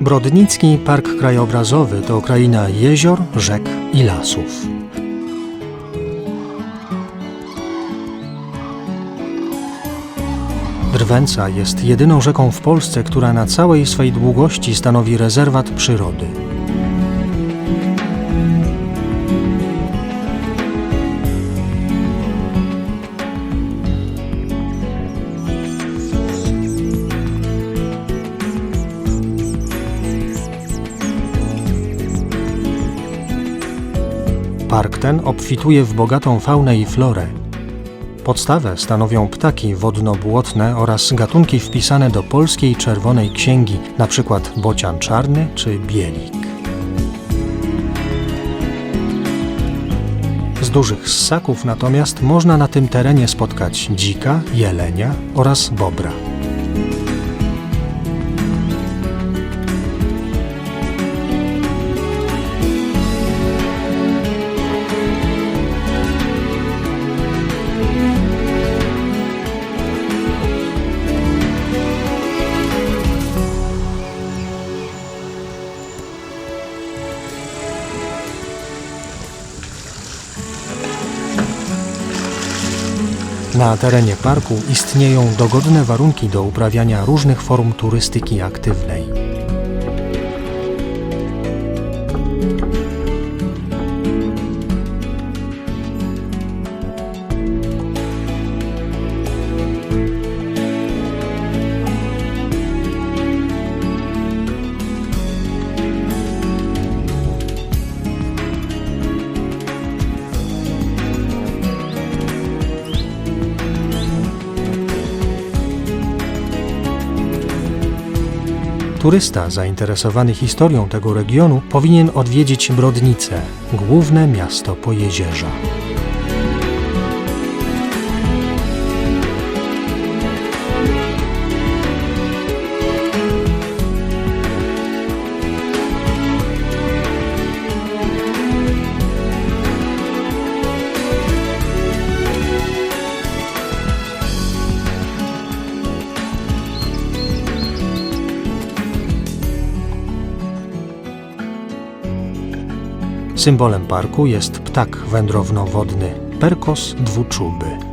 Brodnicki Park Krajobrazowy to kraina jezior, rzek i lasów. Drwęca jest jedyną rzeką w Polsce, która na całej swej długości stanowi rezerwat przyrody. Park ten obfituje w bogatą faunę i florę. Podstawę stanowią ptaki wodno-błotne oraz gatunki wpisane do polskiej czerwonej księgi, np. bocian czarny czy bielik. Z dużych ssaków natomiast można na tym terenie spotkać dzika, jelenia oraz bobra. Na terenie parku istnieją dogodne warunki do uprawiania różnych form turystyki aktywnej. Turysta zainteresowany historią tego regionu powinien odwiedzić Brodnicę, główne miasto Pojezierza. Symbolem parku jest ptak wędrowno-wodny Perkos dwuczuby.